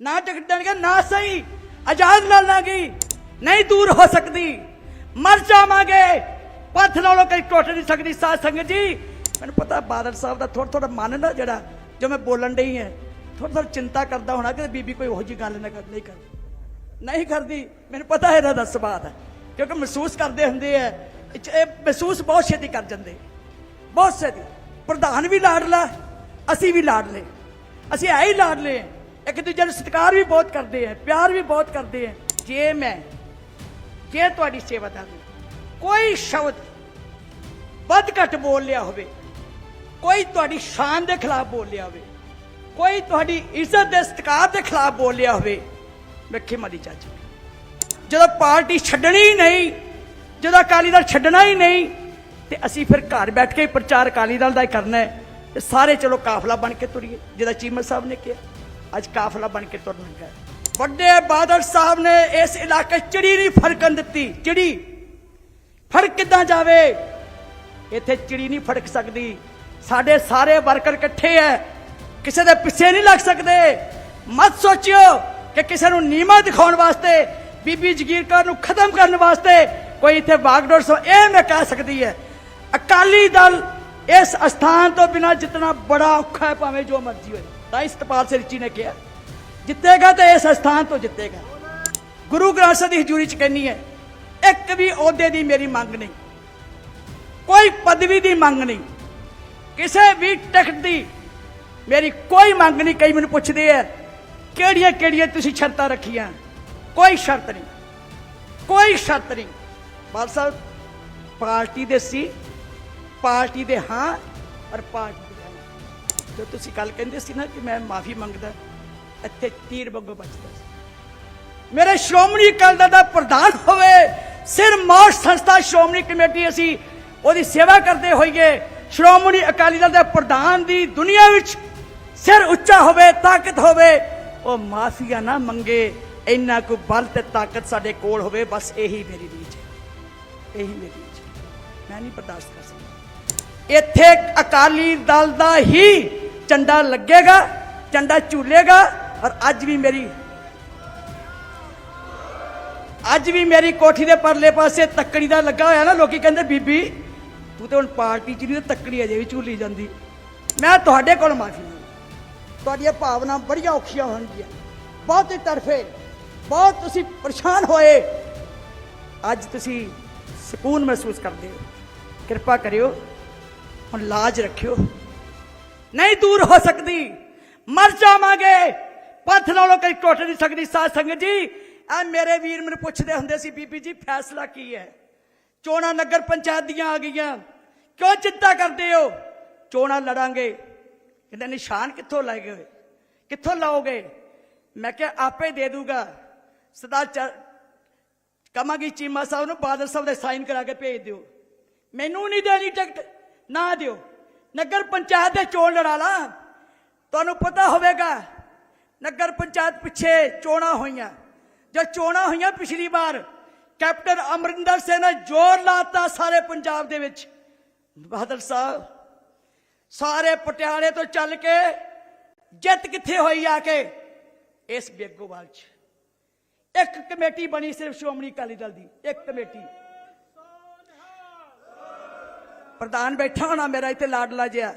ਨਾ ਟਿਕਟ ਦੇਣਗੇ ਨਾ ਸਹੀ। ਆਜ਼ਾਦ ਲੜਾਂਗੀ ਨਹੀਂ ਦੂਰ ਹੋ ਸਕਦੀ। ਮਰ ਜਾਵਾਂਗੇ। ਪੰਥ ਨਾਲੋਂ ਕਈ ਟੁੱਟ ਨਹੀਂ ਸਕਦੀ ਸਾਧ ਸੰਗਤ ਜੀ। ਮੈਨੂੰ ਪਤਾ ਬਾਦਲ ਸਾਹਿਬ ਦਾ ਥੋੜਾ ਥੋੜਾ ਮਨ ਨਾ ਜਿਹੜਾ, ਜੋ ਮੈਂ ਬੋਲਣ ਡਈ ਹੈ ਥੋੜਾ ਥੋੜਾ ਚਿੰਤਾ ਕਰਦਾ ਹੋਣਾ ਕਿ ਬੀਬੀ ਕੋਈ ਉਹੋ ਜੀ ਗੱਲ ਨਾ ਕਰ, ਨਹੀਂ ਕਰਦੀ। ਨਹੀਂ ਕਰਦੀ। ਮੈਨੂੰ ਪਤਾ ਹੈ ਇਹਨਾਂ ਦਾ ਸੁਭਾਅ ਦਾ ਕਿਉਂਕਿ ਮਹਿਸੂਸ ਕਰਦੇ ਹੁੰਦੇ ਆ, ਇਹ ਮਹਿਸੂਸ ਬਹੁਤ ਛੇਤੀ ਕਰ ਜਾਂਦੇ। ਬਹੁਤ ਛੇਤੀ। ਪ੍ਰਧਾਨ ਵੀ ਲਾਡਲਾ ਅਸੀਂ ਵੀ ਲਾਡਲੇ ਅਸੀਂ ਐ ਹੀ ਲਾਡਲੇ ਹਾਂ। ਇੱਕ ਦੂਜੇ ਨੂੰ ਸਤਿਕਾਰ ਵੀ ਬਹੁਤ ਕਰਦੇ ਆ, ਪਿਆਰ ਵੀ ਬਹੁਤ ਕਰਦੇ ਆ। ਜੇ ਮੈਂ, ਜੇ ਤੁਹਾਡੀ ਸੇਵਾਦਾਰ ਨੂੰ ਕੋਈ ਸ਼ਬਦ ਵੱਧ ਘੱਟ ਬੋਲ ਲਿਆ ਹੋਵੇ, ਕੋਈ ਤੁਹਾਡੀ ਸ਼ਾਨ ਦੇ ਖਿਲਾਫ ਬੋਲ ਲਿਆ ਹੋਵੇ, ਕੋਈ ਤੁਹਾਡੀ ਇੱਜ਼ਤ ਦੇ ਸਤਿਕਾਰ ਦੇ ਖਿਲਾਫ ਬੋਲ ਲਿਆ ਹੋਵੇ, ਮੈਂ ਖਿਮਾ ਦੀ ਚਾਚੀ ਜਦੋਂ ਪਾਰਟੀ ਛੱਡਣੀ ਹੀ ਨਹੀਂ, ਜਦੋਂ ਅਕਾਲੀ ਦਲ ਛੱਡਣਾ ਹੀ ਨਹੀਂ, ਤੇ ਅਸੀਂ ਫਿਰ ਘਰ ਬੈਠ ਕੇ ਹੀ ਪ੍ਰਚਾਰ ਅਕਾਲੀ ਦਲ ਦਾ ਹੀ ਕਰਨਾ ਹੈ ਤੇ ਸਾਰੇ ਚਲੋ ਕਾਫਲਾ ਬਣ ਕੇ ਤੁਰੀਏ, ਜਿਹਦਾ ਚੀਮਰ ਸਾਹਿਬ ਨੇ ਕਿਹਾ। ਅੱਜ ਕਾਫਲਾ ਬਣ ਕੇ ਤੁਰਨ ਲੱਗਾ। ਵੱਡੇ ਬਾਦਲ ਸਾਹਿਬ ਨੇ ਇਸ ਇਲਾਕੇ ਚਿੜੀ ਨਹੀਂ ਫੜਕਣ ਦਿੱਤੀ। ਚਿੜੀ, ਫੜਕ ਕਿੱਦਾਂ ਜਾਵੇ? ਇੱਥੇ ਚਿੜੀ ਨਹੀਂ ਫੜਕ ਸਕਦੀ। ਸਾਡੇ ਸਾਰੇ ਵਰਕਰ ਇਕੱਠੇ ਐ। ਕਿਸੇ ਦੇ ਪਿੱਛੇ ਨਹੀਂ ਲੱਗ ਸਕਦੇ। ਮਤ ਸੋਚਿਓ ਕਿ ਕਿਸੇ ਨੂੰ ਨੀਮਾ ਦਿਖਾਉਣ ਵਾਸਤੇ, ਬੀਬੀ ਜਗੀਰ ਕੌਰ ਨੂੰ ਖਤਮ ਕਰਨ ਵਾਸਤੇ ਕੋਈ ਇੱਥੇ ਬਾਗਡੋਰ ਸੋ ਇਹ ਮੈਂ ਕਹਿ ਸਕਦੀ ਹੈ ਅਕਾਲੀ ਦਲ ਇਸ ਅਸਥਾਨ ਤੋਂ ਬਿਨਾ ਜਿੱਤਣਾ ਬੜਾ ਔਖਾ ਹੈ ਭਾਵੇਂ ਜੋ ਮਰਜ਼ੀ ਹੋਏ। ਤਾਂ ਹੀ ਸਤਪਾਲ ਸਿੰਘ ਜੀ ਨੇ ਕਿਹਾ, ਜਿੱਤੇਗਾ ਤੇ ਇਸ ਅਸਥਾਨ ਤੋਂ ਜਿੱਤੇਗਾ। ਗੁਰੂ ਗ੍ਰੰਥ ਸਾਹਿਬ ਦੀ ਹਜ਼ੂਰੀ ਚ ਕਹਿੰਨੀ ਹੈ, ਇੱਕ ਵੀ ਅਹੁਦੇ ਦੀ ਮੇਰੀ ਮੰਗ ਨਹੀਂ, ਕੋਈ ਪਦਵੀ ਦੀ ਮੰਗ ਨਹੀਂ, ਕਿਸੇ ਵੀ ਟਿਕਟ ਦੀ ਮੇਰੀ ਕੋਈ ਮੰਗ ਨਹੀਂ। ਕਈ ਮੈਨੂੰ ਪੁੱਛਦੇ ਆ, ਕਿਹੜੀਆਂ ਕਿਹੜੀਆਂ ਤੁਸੀਂ ਸ਼ਰਤਾਂ ਰੱਖੀਆਂ? ਕੋਈ ਸ਼ਰਤ ਨਹੀਂ, ਕੋਈ ਸ਼ਰਤ ਨਹੀਂ। ਬਾਲ ਸਾਹਿਬ ਪਾਰਟੀ ਦੇ ਸੀ, ਪਾਰਟੀ ਦੇ ਹਾਂ ਔਰ ਪਾਰਟੀ ਜੋ ਤੁਸੀਂ ਕੱਲ ਕਹਿੰਦੇ ਸੀ ਨਾ ਕਿ ਮੈਂ ਮਾਫੀ ਮੰਗਦਾ, ਇੱਥੇ ਤੀਰ ਵਾਂਗੂ ਬਚਦਾ ਸੀ। ਮੇਰੇ ਸ਼੍ਰੋਮਣੀ ਅਕਾਲੀ ਦਲ ਦਾ ਪ੍ਰਧਾਨ ਹੋਵੇ, ਸਿਰ ਮੌਤ ਸੰਸਥਾ ਸ਼੍ਰੋਮਣੀ ਕਮੇਟੀ ਅਸੀਂ ਉਹਦੀ ਸੇਵਾ ਕਰਦੇ ਹੋਈਏ, ਸ਼੍ਰੋਮਣੀ ਅਕਾਲੀ ਦਲ ਦੇ ਪ੍ਰਧਾਨ ਦੀ ਦੁਨੀਆ ਵਿੱਚ ਸਿਰ ਉੱਚਾ ਹੋਵੇ, ਤਾਕਤ ਹੋਵੇ, ਉਹ ਮਾਫੀਆ ਨਾ ਮੰਗੇ, ਇੰਨਾ ਕੋ ਬਲ ਤੇ ਤਾਕਤ ਸਾਡੇ ਕੋਲ ਹੋਵੇ, ਬਸ ਇਹੀ ਮੇਰੀ ਰੀਝ ਹੈ। ਇਹੀ ਮੇਰੀ ਰੀਝ ਹੈ। ਮੈਂ ਨਹੀਂ ਬਰਦਾਸ਼ਤ ਕਰ ਸਕਦਾ। ਇੱਥੇ ਅਕਾਲੀ ਦਲ ਦਾ ਹੀ ਚੰਡਾ ਲੱਗੇਗਾ ਝੰਡਾ ਝੂਲੇਗਾ ਔਰ ਅੱਜ ਵੀ ਮੇਰੀ ਅੱਜ ਵੀ ਮੇਰੀ ਕੋਠੀ ਦੇ ਪਰਲੇ ਪਾਸੇ ਤੱਕੜੀ ਦਾ ਲੱਗਾ ਹੋਇਆ ਨਾ, ਲੋਕੀ ਕਹਿੰਦੇ, ਬੀਬੀ, ਤੂੰ ਤੇ ਹੁਣ ਪਾਰਟੀ ਚ ਨਹੀਂ ਤੱਕੜੀ ਅਜੇ ਵੀ ਝੂਲੀ ਜਾਂਦੀ। ਮੈਂ ਤੁਹਾਡੇ ਕੋਲ ਮਾਫੀ ਮੰਗਦਾ ਤੁਹਾਡੀਆਂ ਭਾਵਨਾ ਬੜੀਆਂ ਔਖੀਆਂ ਹੋਣਗੀਆਂ। ਬਹੁਤ ਹੀ ਤਰਫੇ ਬਹੁਤ ਤੁਸੀਂ ਪਰੇਸ਼ਾਨ ਹੋਏ। ਅੱਜ ਤੁਸੀਂ ਸਕੂਨ ਮਹਿਸੂਸ ਕਰਦੇ ਹੋ। ਕਿਰਪਾ ਕਰਿਓ, ਹੁਣ ਲਾਜ ਰੱਖਿਓ। ਨਹੀਂ ਦੂਰ ਹੋ ਸਕਦੀ। ਮਰ ਜਾਵਾਂਗੇ। ਪੰਥ ਨਾਲੋਂ ਕਈ ਟੁੱਟ ਨਹੀਂ ਸਕਦੀ। ਸਾਧ ਸੰਗਤ ਜੀ ਆ ਮੇਰੇ ਵੀਰ ਮੈਨੂੰ ਪੁੱਛਦੇ ਹੁੰਦੇ ਸੀ, ਬੀਬੀ ਜੀ, ਫੈਸਲਾ ਕੀ ਹੈ? ਚੋਣਾਂ ਨਗਰ ਪੰਚਾਇਤ ਦੀਆਂ ਆ ਗਈਆਂ। ਕਿਉਂ ਚਿੰਤਾ ਕਰਦੇ ਹੋ? ਚੋਣਾਂ ਲੜਾਂਗੇ। ਕਹਿੰਦੇ, ਨਿਸ਼ਾਨ ਕਿੱਥੋਂ ਲੈ ਗਏ? ਕਿੱਥੋਂ ਲਾਓਗੇ? ਮੈਂ ਕਿਹਾ, ਆਪੇ ਦੇ ਦੂਗਾ। ਸਦਾ ਕਮਾਂਗੀ ਚੀਮਾ ਸਾਹਿਬ ਨੂੰ, ਬਾਦਲ ਸਾਹਿਬ ਦੇ ਸਾਈਨ ਕਰਾ ਕੇ ਭੇਜ ਦਿਓ। ਮੈਨੂੰ ਨਹੀਂ ਦੇਣੀ ਟਿਕਟ, ਨਾ ਦਿਓ। ਨਗਰ ਪੰਚਾਇਤ ਦੇ ਚੋਣ ਲੜਾ ਲਾ। ਤੁਹਾਨੂੰ ਪਤਾ ਹੋਵੇਗਾ, ਨਗਰ ਪੰਚਾਇਤ ਪਿੱਛੇ ਚੋਣਾਂ ਹੋਈਆਂ। ਜਦ ਚੋਣਾਂ ਹੋਈਆਂ ਪਿਛਲੀ ਵਾਰ, ਕੈਪਟਨ ਅਮਰਿੰਦਰ ਸਿੰਘ ਨੇ ਜ਼ੋਰ ਲਾਤਾ ਸਾਰੇ ਪੰਜਾਬ ਦੇ ਵਿੱਚ। ਬਾਦਲ ਸਾਹਿਬ, ਸਾਰੇ ਪਟਿਆਲੇ ਤੋਂ ਚੱਲ ਕੇ ਜਿੱਤ ਕਿੱਥੇ ਹੋਈ ਆ ਕੇ? ਇਸ ਬੇਗੋਵਾਲ 'ਚ। ਇੱਕ ਕਮੇਟੀ ਬਣੀ ਸਿਰਫ ਸ਼੍ਰੋਮਣੀ ਅਕਾਲੀ ਦਲ ਦੀ, ਇੱਕ ਕਮੇਟੀ। ਪ੍ਰਧਾਨ ਬੈਠਾ ਹੋਣਾ ਮੇਰਾ ਇੱਥੇ ਲਾਡਲਾ ਜਿਹਾ।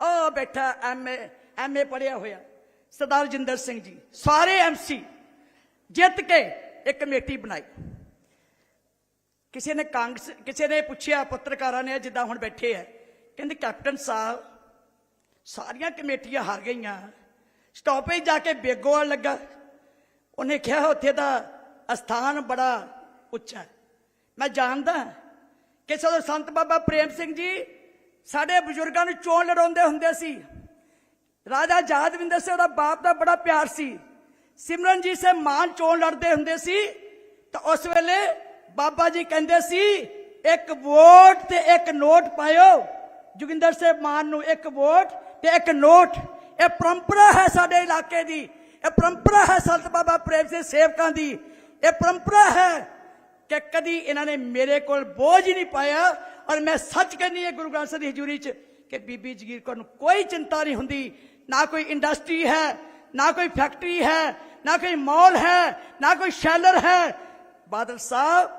ਉਹ ਬੈਠਾ ਐਮਏ ਐਮਏ ਪੜਿਆ ਹੋਇਆ। ਸਰਦਾਰ ਜਿੰਦਰ ਸਿੰਘ ਜੀ, ਸਾਰੇ ਐਮਸੀ ਜਿੱਤ ਕੇ ਇੱਕ ਕਮੇਟੀ ਬਣਾਈ। ਕਿਸੇ ਨੇ ਕਾਂਗਰਸ, ਕਿਸੇ ਨੇ ਪੁੱਛਿਆ ਪੱਤਰਕਾਰਾਂ ਨੇ ਜਿੱਦਾਂ ਹੁਣ ਬੈਠੇ ਆ। ਕਹਿੰਦੇ ਕੈਪਟਨ ਸਾਹਿਬ, ਸਾਰੀਆਂ ਕਮੇਟੀਆਂ ਹਾਰ ਗਈਆਂ। ਸਟਾਪੇਜ ਜਾ ਕੇ ਬੇਗੋਆ ਲੱਗਾ। ਉਹਨੇ ਕਿਹਾ ਉੱਥੇ ਦਾ ਅਸਥਾਨ ਬੜਾ ਉੱਚਾ। ਮੈਂ ਜਾਣਦਾ ਕਿ ਜਦੋਂ ਸੰਤ ਬਾਬਾ ਪ੍ਰੇਮ ਸਿੰਘ ਜੀ ਸਾਡੇ ਬਜ਼ੁਰਗਾਂ ਨੂੰ ਚੋਣ ਲੜਾਉਂਦੇ ਹੁੰਦੇ ਸੀ। ਰਾਜਾ ਜਾਦਵਿੰਦਰ ਸਿੰਘ ਦਾ ਬਾਪ ਦਾ ਬੜਾ ਪਿਆਰ ਸੀ। ਸਿਮਰਨਜੀਤ ਸਿੰਘ ਮਾਨ ਚੋਣ ਲੜਦੇ ਹੁੰਦੇ ਸੀ। ਤਾਂ ਉਸ ਵੇਲੇ ਬਾਬਾ ਜੀ ਕਹਿੰਦੇ ਸੀ, ਇੱਕ ਵੋਟ ਤੇ ਇੱਕ ਨੋਟ ਪਾਇਓ। ਜੋਗਿੰਦਰ ਸਿੰਘ ਮਾਨ ਨੂੰ ਇੱਕ ਵੋਟ ਤੇ ਇੱਕ ਨੋਟ। ਇਹ ਪਰੰਪਰਾ ਹੈ ਸਾਡੇ ਇਲਾਕੇ ਦੀ। ਇਹ ਪਰੰਪਰਾ ਹੈ ਸੰਤ ਬਾਬਾ ਪ੍ਰੇਮ ਸਿੰਘ ਸੇਵਕਾਂ ਦੀ। ਇਹ ਪਰੰਪਰਾ ਹੈ ਕਿ ਕਦੀ ਇਹਨਾਂ ਨੇ ਮੇਰੇ ਕੋਲ ਬੋਝ ਹੀ ਨਹੀਂ ਪਾਇਆ ਔਰ ਮੈਂ ਸੱਚ ਕਹਿੰਦੀ ਹੈ ਗੁਰੂ ਗ੍ਰੰਥ ਸਾਹਿਬ ਦੀ ਹਜ਼ੂਰੀ 'ਚ ਕਿ ਬੀਬੀ ਜਗੀਰ ਕੌਰ ਨੂੰ ਕੋਈ ਚਿੰਤਾ ਨਹੀਂ ਹੁੰਦੀ, ਨਾ ਕੋਈ ਇੰਡਸਟਰੀ ਹੈ, ਨਾ ਕੋਈ ਫੈਕਟਰੀ ਹੈ, ਨਾ ਕੋਈ ਮੌਲ ਹੈ, ਨਾ ਕੋਈ ਸ਼ੈਲਰ ਹੈ। ਬਾਦਲ ਸਾਹਿਬ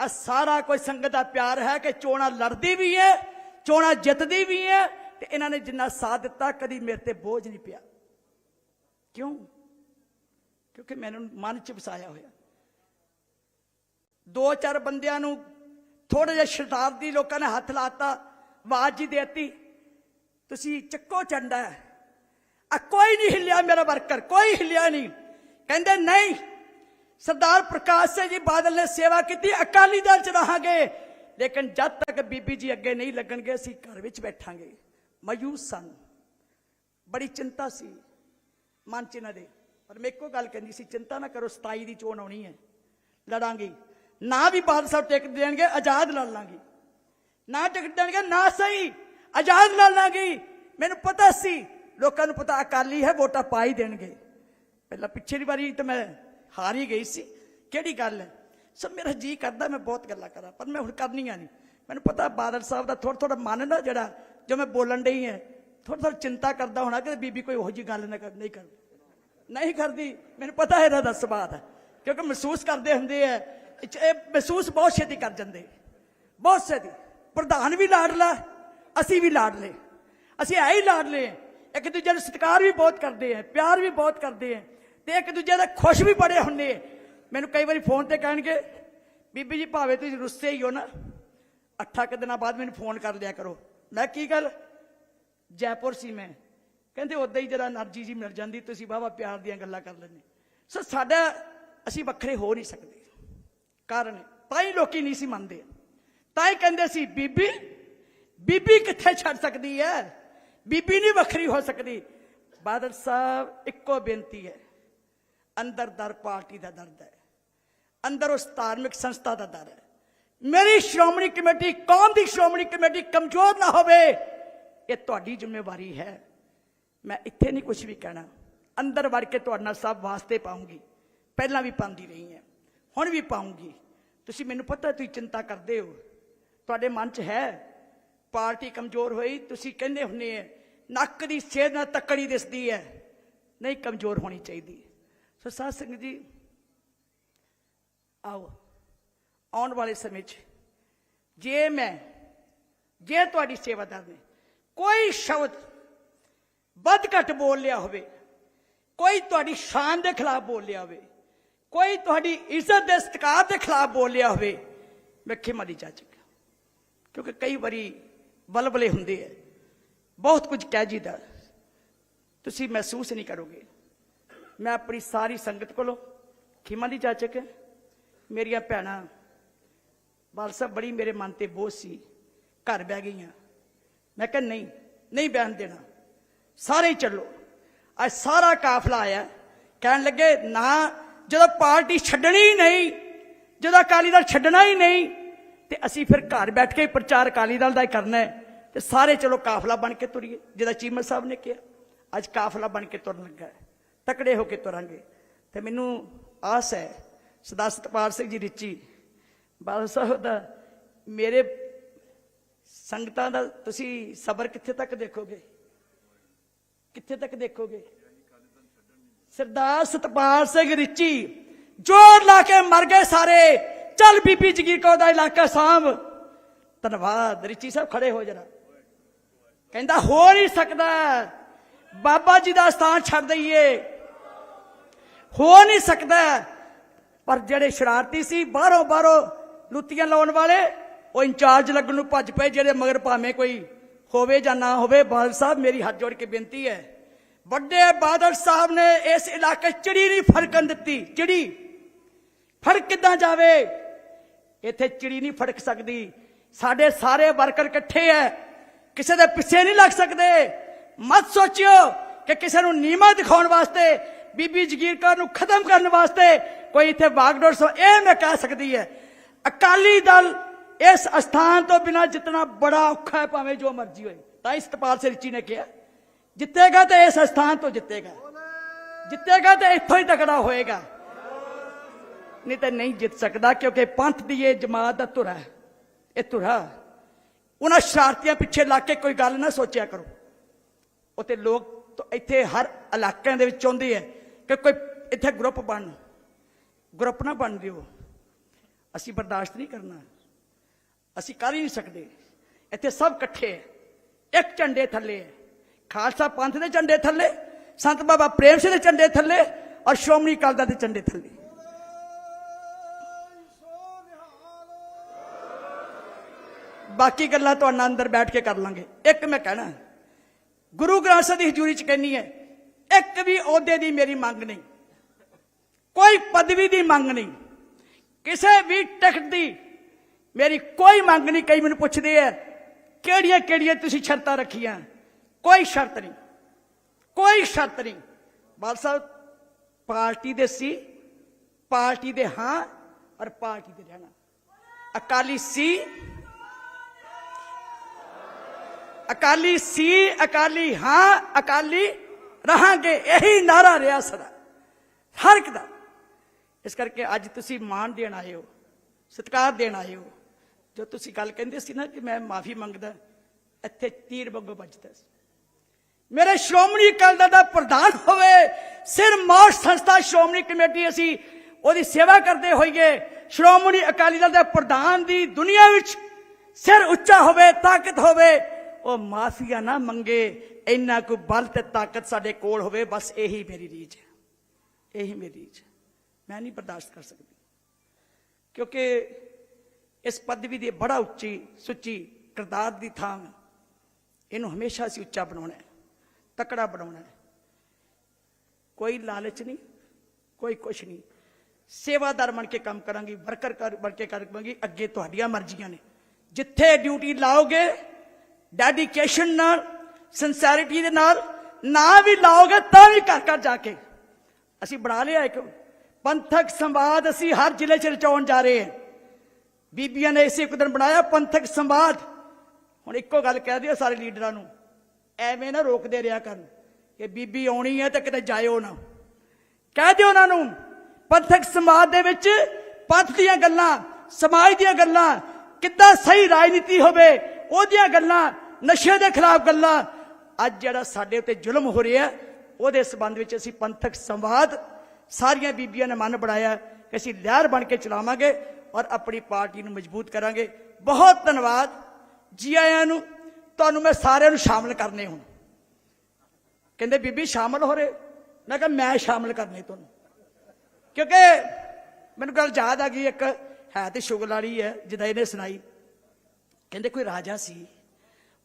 ਆ ਸਾਰਾ ਕੋਈ ਸੰਗਤ ਦਾ ਪਿਆਰ ਹੈ ਕਿ ਚੋਣਾ ਲੜਦੀ ਵੀ ਹੈ, ਚੋਣਾ ਜਿੱਤਦੀ ਵੀ ਹੈ ਤੇ ਇਹਨਾਂ ਨੇ ਜਿੰਨਾ ਸਾਥ ਦਿੱਤਾ, ਕਦੀ ਮੇਰੇ ਤੇ ਬੋਝ ਨਹੀਂ ਪਿਆ। ਕਿਉਂ? ਕਿਉਂਕਿ ਮੈਨੂੰ ਮਨ ਚ ਵਸਾਇਆ ਹੋਇਆ। ਦੋ ਚਾਰ ਬੰਦਿਆਂ ਨੂੰ ਥੋੜੇ ਜਿਹਾ ਸ਼ਤਾਬਦੀ ਲੋਕਾਂ ਨੇ ਹੱਥ ਲਾਤਾ, ਆਵਾਜ਼ ਜੀ ਦੇਤੀ, ਤੁਸੀਂ ਚੱਕੋ ਚੰਡਾ ਆ ਕੋਈ ਨਹੀਂ ਹਿੱਲਿਆ ਮੇਰਾ ਵਰਕਰ, ਕੋਈ ਹਿੱਲਿਆ ਨਹੀਂ। ਕਹਿੰਦੇ, ਨਹੀਂ, ਸਰਦਾਰ ਪ੍ਰਕਾਸ਼ ਸਿੰਘ ਜੀ ਬਾਦਲ ਨੇ ਸੇਵਾ ਕੀਤੀ, ਅਕਾਲੀ ਦਲ ਚ ਰਹਾਂਗੇ। ਲੇਕਿਨ ਜਦ ਤੱਕ ਬੀਬੀ ਜੀ ਅੱਗੇ ਨਹੀਂ ਲੱਗਣਗੇ, ਅਸੀਂ ਘਰ ਵਿੱਚ ਬੈਠਾਂਗੇ। ਮਾਯੂਸ ਸਨ। ਬੜੀ ਚਿੰਤਾ ਸੀ, ਮਨ ਚ ਇਹਨਾਂ ਦੇ। ਪਰ ਮੈਂ ਇੱਕੋ ਗੱਲ ਕਹਿੰਦੀ ਸੀ, ਚਿੰਤਾ ਨਾ ਕਰੋ 27 ਦੀ ਚੋਣ ਆਉਣੀ ਹੈ। ਲੜਾਂਗੇ। ਨਾ ਵੀ ਬਾਦਲ ਸਾਹਿਬ ਟਿਕਟ ਦੇਣਗੇ, ਆਜ਼ਾਦ ਲੜ ਲਾਂਗੇ। ਨਾ ਟਿਕਟ ਦੇਣਗੇ, ਨਾ ਸਹੀ, ਆਜ਼ਾਦ ਲੜ ਲਾਂਗੇ। ਮੈਨੂੰ ਪਤਾ ਸੀ, ਲੋਕਾਂ ਨੂੰ ਪਤਾ ਅਕਾਲੀ ਹੈ, ਵੋਟਾਂ ਪਾ ਹੀ ਦੇਣਗੇ। ਪਹਿਲਾਂ ਪਿਛਲੀ ਵਾਰੀ ਤਾਂ ਮੈਂ ਹਾਰ ਹੀ ਗਈ ਸੀ। ਕਿਹੜੀ ਗੱਲ ਹੈ? ਸੋ ਮੇਰਾ ਜੀ ਕਰਦਾ, ਮੈਂ ਬਹੁਤ ਗੱਲਾਂ ਕਰਾਂ, ਪਰ ਮੈਂ ਹੁਣ ਕਰਨੀਆਂ ਨਹੀਂ। ਮੈਨੂੰ ਪਤਾ ਬਾਦਲ ਸਾਹਿਬ ਦਾ ਥੋੜਾ ਥੋੜਾ ਮਨ ਨਾ ਜਿਹੜਾ, ਜੋ ਮੈਂ ਬੋਲਣ ਡਈ ਹੈ ਥੋੜਾ ਥੋੜਾ ਚਿੰਤਾ ਕਰਦਾ ਹੋਣਾ ਕਿ ਬੀਬੀ ਕੋਈ ਉਹੋ ਜੀ ਗੱਲ ਨਾ ਕਰ, ਨਹੀਂ ਕਰ ਨਹੀਂ ਕਰਦੀ, ਮੈਨੂੰ ਪਤਾ ਹੈ ਇਹਦਾ ਦਾ ਸੁਭਾਅ ਹੈ ਕਿਉਂਕਿ ਮਹਿਸੂਸ ਕਰਦੇ ਹੁੰਦੇ ਆ ਇਹ ਮਹਿਸੂਸ ਬਹੁਤ ਛੇਤੀ ਕਰ ਜਾਂਦੇ। ਬਹੁਤ ਛੇਤੀ। ਪ੍ਰਧਾਨ ਵੀ ਲਾਡਲਾ ਅਸੀਂ ਵੀ ਲਾੜ ਲਾਡਲੇ ਅਸੀਂ ਹੈ ਹੀ ਲਾਡਲੇ ਇੱਕ ਦੂਜੇ ਨੂੰ ਸਤਿਕਾਰ ਵੀ ਬਹੁਤ ਕਰਦੇ ਆ ਪਿਆਰ ਵੀ ਬਹੁਤ ਕਰਦੇ ਆ ਤੇ ਇੱਕ ਦੂਜੇ ਦਾ ਖੁਸ਼ ਵੀ ਬੜੇ ਹੁੰਨੇ ਮੈਨੂੰ ਕਈ ਵਾਰੀ ਫੋਨ ਤੇ ਕਹਿਣਗੇ, ਬੀਬੀ ਜੀ, ਭਾਵੇਂ ਤੁਸੀਂ ਰੁੱਸੇ ਹੀ ਹੋ ਨਾ, ਅੱਠਾ ਕਿ ਦਿਨਾਂ ਬਾਅਦ ਮੈਨੂੰ ਫੋਨ ਕਰ ਲਿਆ ਕਰੋ। ਮੈਂ ਕੀ ਗੱਲ? ਜੈਪੁਰ ਸੀ ਮੈਂ। ਕਹਿੰਦੇ, ਉਦਾਂ ਹੀ ਜਰਾ એનર્ਜੀ ਜੀ ਮਿਲ ਜਾਂਦੀ, ਤੁਸੀਂ ਬਾਬਾ ਪਿਆਰ ਦੀਆਂ ਗੱਲਾਂ ਕਰ ਲੈਂਦੇ। ਸੋ ਸਾਡਾ, ਅਸੀਂ ਵੱਖਰੇ ਹੋ ਨਹੀਂ ਸਕਦੇ। ਕਾਰਨ ਤਾਂ ਹੀ ਲੋਕੀ ਨਹੀਂ ਸੀ ਮੰਨਦੇ ਤਾਂ ਹੀ ਕਹਿੰਦੇ ਸੀ ਬੀਬੀ ਬੀਬੀ ਕਿੱਥੇ ਛੱਡ ਸਕਦੀ ਹੈ ਬੀਬੀ ਨਹੀਂ ਵੱਖਰੀ ਹੋ ਸਕਦੀ ਬਾਦਲ ਸਾਹਿਬ ਇੱਕੋ ਬੇਨਤੀ ਹੈ ਅੰਦਰ ਦਰ ਪਾਰਟੀ ਦਾ ਦਰਦ ਹੈ ਅੰਦਰ ਉਸ ਧਾਰਮਿਕ ਸੰਸਥਾ ਦਾ ਦਰ ਹੈ ਮੇਰੀ ਸ਼੍ਰੋਮਣੀ ਕਮੇਟੀ ਕੌਮ ਦੀ ਸ਼੍ਰੋਮਣੀ ਕਮੇਟੀ ਕਮਜ਼ੋਰ ਨਾ ਹੋਵੇ ਇਹ ਤੁਹਾਡੀ ਜ਼ਿੰਮੇਵਾਰੀ ਹੈ ਮੈਂ ਇੱਥੇ ਨਹੀਂ ਕੁਝ ਵੀ ਕਹਿਣਾ ਅੰਦਰ ਵੜ ਕੇ ਤੁਹਾਡੇ ਨਾਲ ਸਭ ਵਾਸਤੇ ਪਾਉਂਗੀ ਪਹਿਲਾਂ ਵੀ ਪਾਉਂਦੀ ਰਹੀ ਹਾਂ ਹੁਣ ਵੀ ਪਾਉਂਗੀ ਤੁਸੀਂ ਮੈਨੂੰ ਪਤਾ ਤੁਸੀਂ ਚਿੰਤਾ ਕਰਦੇ ਹੋ। ਤੁਹਾਡੇ ਮਨ 'ਚ ਹੈ। ਪਾਰਟੀ ਕਮਜ਼ੋਰ ਹੋਈ, ਤੁਸੀਂ ਕਹਿੰਦੇ ਹੁੰਦੇ ਆ, ਨੱਕ ਦੀ ਸੇਧ ਨਾਲ ਤੱਕੜੀ ਦਿਸਦੀ ਹੈ। ਨਹੀਂ, ਕਮਜ਼ੋਰ ਹੋਣੀ ਚਾਹੀਦੀ ਸੋ ਸਾਧ ਸੰਗਤ ਜੀ, ਆਓ, ਆਉਣ ਵਾਲੇ ਸਮੇਂ 'ਚ ਜੇ ਮੈਂ, ਜੇ ਤੁਹਾਡੀ ਸੇਵਾਦਾਰ ਨੇ ਕੋਈ ਸ਼ਬਦ ਵੱਧ ਘੱਟ ਬੋਲ ਲਿਆ ਹੋਵੇ, ਕੋਈ ਤੁਹਾਡੀ ਸ਼ਾਨ ਦੇ ਖਿਲਾਫ ਬੋਲ ਲਿਆ ਹੋਵੇ ਕੋਈ ਤੁਹਾਡੀ ਇੱਜ਼ਤ ਦੇ ਸਤਿਕਾਰ ਦੇ ਖਿਲਾਫ ਬੋਲ ਲਿਆ ਹੋਵੇ, ਮੈਂ ਖਿਮਾ ਦੀ ਚਾਚਕ ਕਿਉਂਕਿ ਕਈ ਵਾਰੀ ਬਲਬਲੇ ਹੁੰਦੇ ਐ ਬਹੁਤ ਕੁਝ ਕਹਿ ਜੀਦਾ। ਤੁਸੀਂ ਮਹਿਸੂਸ ਨਹੀਂ ਕਰੋਗੇ। ਮੈਂ ਆਪਣੀ ਸਾਰੀ ਸੰਗਤ ਕੋਲੋਂ ਖਿਮਾ ਦੀ ਚਾਚਕ ਮੇਰੀਆਂ ਭੈਣਾਂ, ਬਾਲ ਸਾਹਿਬ ਬੜੀ ਮੇਰੇ ਮਨ ਤੇ ਬੋਝ ਸੀ। ਘਰ ਬਹਿ ਗਈਆਂ। ਮੈਂ ਕਿਹਾ, ਨਹੀਂ ਨਹੀਂ ਬਹਿਣ ਦੇਣਾ। ਸਾਰੇ ਚੱਲੋ। ਅੱਜ ਸਾਰਾ ਕਾਫਲਾ ਆਇਆ। ਕਹਿਣ ਲੱਗੇ, ਨਾ ਜਦੋਂ ਪਾਰਟੀ ਛੱਡਣੀ ਹੀ ਨਹੀਂ, ਜਦੋਂ ਅਕਾਲੀ ਦਲ ਛੱਡਣਾ ਹੀ ਨਹੀਂ, ਤੇ ਅਸੀਂ ਫਿਰ ਘਰ ਬੈਠ ਕੇ ਪ੍ਰਚਾਰ ਅਕਾਲੀ ਦਲ ਦਾ ਹੀ ਕਰਨਾ ਹੈ ਤੇ ਸਾਰੇ ਚਲੋ ਕਾਫਲਾ ਬਣ ਕੇ ਤੁਰੀਏ, ਜਿਹਦਾ ਚੀਮਾ ਸਾਹਿਬ ਨੇ ਕਿਹਾ, ਅੱਜ ਕਾਫਲਾ ਬਣ ਕੇ ਤੁਰਨ ਲੱਗਾ ਹੈ, ਤਕੜੇ ਹੋ ਕੇ ਤੁਰਾਂਗੇ। ਤੇ ਮੈਨੂੰ ਆਸ ਹੈ, ਸਦਾ ਸਤਪਾਲ ਸਿੰਘ ਜੀ ਰਿਚੀ, ਬਾਦਲ ਸਾਹਿਬ ਦਾ, ਮੇਰੇ ਸੰਗਤਾਂ ਦਾ ਤੁਸੀਂ ਸਬਰ ਕਿੱਥੇ ਤੱਕ ਦੇਖੋਗੇ? ਕਿੱਥੇ ਤੱਕ ਦੇਖੋਗੇ? ਸਰਦਾਰ ਸਤਪਾਲ ਸਿੰਘ ਰਿਚੀ, ਜੋਰ ਲਾ ਕੇ ਮਰ ਗਏ ਸਾਰੇ। ਚੱਲ ਬੀਬੀ ਜਗੀਰ ਕੌਰ ਦਾ ਇਲਾਕਾ ਸਾਂਭ। ਧੰਨਵਾਦ, ਰਿਚੀ ਸਾਹਿਬ ਖੜੇ ਹੋ ਜਰਾ। ਕਹਿੰਦਾ, ਹੋ ਨਹੀਂ ਸਕਦਾ। ਬਾਬਾ ਜੀ ਦਾ ਸਥਾਨ ਛੱਡ ਦਈਏ। ਹੋ ਨਹੀਂ ਸਕਦਾ। ਪਰ ਜਿਹੜੇ ਸ਼ਰਾਰਤੀ ਸੀ, ਬਾਹਰੋਂ ਬਾਹਰੋਂ ਲੁੱਤੀਆਂ ਲਾਉਣ ਵਾਲੇ, ਉਹ ਇੰਚਾਰਜ ਲੱਗਣ ਨੂੰ ਭੱਜ ਪਏ, ਜਿਹੜੇ ਮਗਰ ਭਾਵੇਂ ਕੋਈ ਹੋਵੇ ਜਾਂ ਨਾ ਹੋਵੇ, ਬਾਦਲ ਸਾਹਿਬ, ਮੇਰੀ ਹੱਥ ਜੋੜ ਕੇ ਬੇਨਤੀ ਹੈ। ਵੱਡੇ ਬਾਦਲ ਸਾਹਿਬ ਨੇ ਇਸ ਇਲਾਕੇ ਚਿੜੀ ਨਹੀਂ ਫੜਕਣ ਦਿੱਤੀ। ਚਿੜੀ ਫੜਕ ਕਿੱਦਾਂ ਜਾਵੇ? ਇੱਥੇ ਚਿੜੀ ਨਹੀਂ ਫੜਕ ਸਕਦੀ। ਸਾਡੇ ਸਾਰੇ ਵਰਕਰ ਇਕੱਠੇ ਐ। ਕਿਸੇ ਦੇ ਪਿੱਛੇ ਨਹੀਂ ਲੱਗ ਸਕਦੇ। ਮਤ ਸੋਚਿਓ ਕਿ ਕਿਸੇ ਨੂੰ ਨੀਮਾ ਦਿਖਾਉਣ ਵਾਸਤੇ, ਬੀਬੀ ਜਗੀਰ ਕੌਰ ਨੂੰ ਖਤਮ ਕਰਨ ਵਾਸਤੇ ਕੋਈ ਇੱਥੇ ਬਾਗਡੋਰ ਸੋ, ਇਹ ਮੈਂ ਕਹਿ ਸਕਦੀ ਹੈ ਅਕਾਲੀ ਦਲ ਇਸ ਅਸਥਾਨ ਤੋਂ ਬਿਨਾ ਜਿਤਨਾ ਬੜਾ ਔਖਾ ਹੈ ਭਾਵੇਂ ਜੋ ਮਰਜ਼ੀ ਹੋਏ। ਤਾਂ ਇਸ ਸਤਪਾਲ ਸਿੰਘ ਰਿਚੀ ਨੇ ਕਿਹਾ। ਜਿੱਤੇਗਾ ਤੇ ਇਸ ਅਸਥਾਨ ਤੋਂ ਜਿੱਤੇਗਾ। ਜਿੱਤੇਗਾ ਤੇ ਇੱਥੋਂ ਹੀ ਤਕੜਾ ਹੋਏਗਾ। ਨਹੀਂ ਤਾਂ ਨਹੀਂ ਜਿੱਤ ਸਕਦਾ ਕਿਉਂਕਿ ਪੰਥ ਦੀ ਇਹ ਜਮਾਤ ਦਾ ਧੁਰਾ ਹੈ। ਇਹ ਧੁਰਾ। ਉਹਨਾਂ ਸ਼ਰਾਰਤੀਆਂ ਪਿੱਛੇ ਲੱਗ ਕੇ ਕੋਈ ਗੱਲ ਨਾ ਸੋਚਿਆ ਕਰੋ। ਉਤੇ ਲੋਕ ਇੱਥੇ ਹਰ ਇਲਾਕਿਆਂ ਦੇ ਵਿੱਚ ਚਾਹੁੰਦੇ ਆ ਕਿ ਕੋਈ ਇੱਥੇ ਗਰੁੱਪ ਬਣ। ਗਰੁੱਪ ਨਾ ਬਣ ਦਿਓ। ਅਸੀਂ ਬਰਦਾਸ਼ਤ ਨਹੀਂ ਕਰਨਾ। ਅਸੀਂ ਕਰ ਹੀ ਨਹੀਂ ਸਕਦੇ। ਇੱਥੇ ਸਭ ਇਕੱਠੇ ਇੱਕ ਝੰਡੇ ਥੱਲੇ ਹੈ। ਖਾਲਸਾ ਪੰਥ ਦੇ ਝੰਡੇ ਥੱਲੇ ਸੰਤ ਬਾਬਾ ਪ੍ਰੇਮ ਸਿੰਘ ਦੇ ਝੰਡੇ ਥੱਲੇ ਔਰ ਸ਼੍ਰੋਮਣੀ ਅਕਾਲੀ ਦਲ ਦੇ ਝੰਡੇ ਥੱਲੇ ਬਾਕੀ ਗੱਲਾਂ ਤੁਹਾਡੇ ਅੰਦਰ ਬੈਠ ਕੇ ਕਰ ਲਾਂਗੇ ਇੱਕ ਮੈਂ ਕਹਿਣਾ ਗੁਰੂ ਗ੍ਰੰਥ ਸਾਹਿਬ ਦੀ ਹਜ਼ੂਰੀ ਚ ਕਹਿੰਨੀ ਹੈ ਇੱਕ ਵੀ ਅਹੁਦੇ ਦੀ ਮੇਰੀ ਮੰਗ ਨਹੀਂ ਕੋਈ ਪਦਵੀ ਦੀ ਮੰਗ ਨਹੀਂ ਕਿਸੇ ਵੀ ਟਿਕਟ ਦੀ ਮੇਰੀ ਕੋਈ ਮੰਗ ਨਹੀਂ ਕਈ ਮੈਨੂੰ ਪੁੱਛਦੇ ਆ ਕਿਹੜੀਆਂ ਕਿਹੜੀਆਂ ਤੁਸੀਂ ਸ਼ਰਤਾਂ ਰੱਖੀਆਂ ਕੋਈ ਸ਼ਰਤ ਨਹੀਂ, ਕੋਈ ਸ਼ਰਤ ਨਹੀਂ। ਬਾਲ ਸਾਹਿਬ, ਪਾਰਟੀ ਦੇ ਸੀ, ਪਾਰਟੀ ਦੇ ਹਾਂ ਔਰ ਪਾਰਟੀ ਦੇ ਰਹਿਣਾ। ਅਕਾਲੀ ਸੀ ਅਕਾਲੀ ਸੀ, ਅਕਾਲੀ ਹਾਂ, ਅਕਾਲੀ ਰਹਾਂਗੇ, ਇਹੀ ਨਾਰਾ ਰਿਹਾ ਸਦਾ, ਹਰ ਇੱਕ ਦਾ। ਇਸ ਕਰਕੇ ਅੱਜ ਤੁਸੀਂ ਮਾਣ ਦੇਣ ਆਏ ਹੋ, ਸਤਿਕਾਰ ਦੇਣ ਆਏ ਹੋ। ਜੋ ਤੁਸੀਂ ਗੱਲ ਕਹਿੰਦੇ ਸੀ ਨਾ ਕਿ ਮੈਂ ਮਾਫੀ ਮੰਗਦਾ, ਇੱਥੇ ਤੀਰ ਵਾਂਗੂ ਵੱਜਦਾ ਸੀ। ਮੇਰੇ ਸ਼੍ਰੋਮਣੀ ਅਕਾਲੀ ਦਲ ਦਾ ਪ੍ਰਧਾਨ ਹੋਵੇ, ਸਿਰ ਮੌਤ ਸੰਸਥਾ ਸ਼੍ਰੋਮਣੀ ਕਮੇਟੀ ਅਸੀਂ ਉਹਦੀ ਸੇਵਾ ਕਰਦੇ ਹੋਈਏ, ਸ਼੍ਰੋਮਣੀ ਅਕਾਲੀ ਦਲ ਦੇ ਪ੍ਰਧਾਨ ਦੀ ਦੁਨੀਆ ਵਿੱਚ ਸਿਰ ਉੱਚਾ ਹੋਵੇ, ਤਾਕਤ ਹੋਵੇ, ਉਹ ਮਾਫੀਆ ਨਾ ਮੰਗੇ, ਇੰਨਾ ਕੋਈ ਬਲ ਤੇ ਤਾਕਤ ਸਾਡੇ ਕੋਲ ਹੋਵੇ, ਬਸ ਇਹੀ ਮੇਰੀ ਰੀਝ ਹੈ। ਇਹੀ ਮੇਰੀ ਰੀਝ ਹੈ। ਮੈਂ ਨਹੀਂ ਬਰਦਾਸ਼ਤ ਕਰ ਸਕਦੀ। ਕਿਉਂਕਿ ਇਸ ਪਦਵੀ ਦੀ ਬੜਾ ਉੱਚੀ, ਸੁੱਚੀ ਕਿਰਦਾਰ ਦੀ ਥਾਂ ਇਹਨੂੰ ਹਮੇਸ਼ਾ ਅਸੀਂ ਉੱਚਾ ਬਣਾਉਣਾ ਹੈ। ਤਕੜਾ ਬਣਾਉਣਾ ਹੈ। ਕੋਈ ਲਾਲਚ ਨਹੀਂ, ਕੋਈ ਕੁਛ ਨਹੀਂ। ਸੇਵਾਦਾਰ ਬਣ ਕੇ ਕੰਮ ਕਰਾਂਗੀ, ਵਰਕਰ ਕਰ- ਬਣ ਕੇ ਕਰਾਂਗੀ, ਅੱਗੇ ਤੁਹਾਡੀਆਂ ਮਰਜ਼ੀਆਂ ਨੇ। ਜਿੱਥੇ ਡਿਊਟੀ ਲਾਓਗੇ, ਡੈਡੀਕੇਸ਼ਨ ਨਾਲ ਸਿੰਸੈਰਿਟੀ ਦੇ ਨਾਲ, ਨਾ ਵੀ ਲਾਓਗੇ, ਤਾਂ ਵੀ ਘਰ ਘਰ ਜਾ ਕੇ। ਅਸੀਂ ਬਣਾ ਲਿਆ ਇੱਕ ਪੰਥਕ ਸੰਵਾਦ, ਅਸੀਂ ਹਰ ਜ਼ਿਲ੍ਹੇ 'ਚ ਰਚਾਉਣ ਜਾ ਰਹੇ ਹਾਂ। ਬੀਬੀਆਂ ਨੇ ਇਸੇ ਇੱਕ ਦਿਨ ਬਣਾਇਆ ਪੰਥਕ ਸੰਵਾਦ। ਹੁਣ ਇੱਕੋ ਗੱਲ ਕਹਿ ਦਿਓ ਸਾਰੇ ਲੀਡਰਾਂ ਨੂੰ ਐਵੇਂ ਨਾ ਰੋਕਦੇ ਰਿਹਾ ਕਰਨ ਕਿ ਬੀਬੀ ਆਉਣੀ ਹੈ ਤਾਂ ਕਿਤੇ ਜਾਇਓ ਨਾ। ਕਹਿ ਦਿਓ ਉਹਨਾਂ ਨੂੰ, ਪੰਥਕ ਸਮਾਜ ਦੇ ਵਿੱਚ ਪੰਥ ਦੀਆਂ ਗੱਲਾਂ, ਸਮਾਜ ਦੀਆਂ ਗੱਲਾਂ, ਕਿੱਦਾਂ ਸਹੀ ਰਾਜਨੀਤੀ ਹੋਵੇ, ਉਹਦੀਆਂ ਗੱਲਾਂ ਨਸ਼ੇ ਦੇ ਖਿਲਾਫ ਗੱਲਾਂ। ਅੱਜ ਜਿਹੜਾ ਸਾਡੇ ਉੱਤੇ ਜ਼ੁਲਮ ਹੋ ਰਿਹਾ, ਉਹਦੇ ਸਬੰਧ ਵਿੱਚ ਅਸੀਂ ਪੰਥਕ ਸੰਵਾਦ ਸਾਰੀਆਂ ਬੀਬੀਆਂ ਨੇ ਮਨ ਬਣਾਇਆ ਕਿ ਅਸੀਂ ਲਹਿਰ ਬਣ ਕੇ ਚਲਾਵਾਂਗੇ ਔਰ ਆਪਣੀ ਪਾਰਟੀ ਨੂੰ ਮਜ਼ਬੂਤ ਕਰਾਂਗੇ। ਬਹੁਤ ਧੰਨਵਾਦ। ਜੀ ਆਇਆਂ ਨੂੰ ਤੁਹਾਨੂੰ ਮੈਂ ਸਾਰਿਆਂ ਨੂੰ ਸ਼ਾਮਲ ਕਰਨੇ ਹੁਣ। ਕਹਿੰਦੇ, ਬੀਬੀ ਸ਼ਾਮਲ ਹੋ ਰਹੇ। ਮੈਂ ਕਿਹਾ, ਮੈਂ ਸ਼ਾਮਲ ਕਰਨੇ ਤੁਹਾਨੂੰ। ਕਿਉਂਕਿ ਮੈਨੂੰ ਗੱਲ ਯਾਦ ਆ ਗਈ, ਇੱਕ ਹੈ ਤੇ ਸ਼ੁਗਲ ਵਾਲੀ ਹੈ, ਜਿਹਦਾ ਇਹਨੇ ਸੁਣਾਈ। ਕਹਿੰਦੇ, ਕੋਈ ਰਾਜਾ ਸੀ।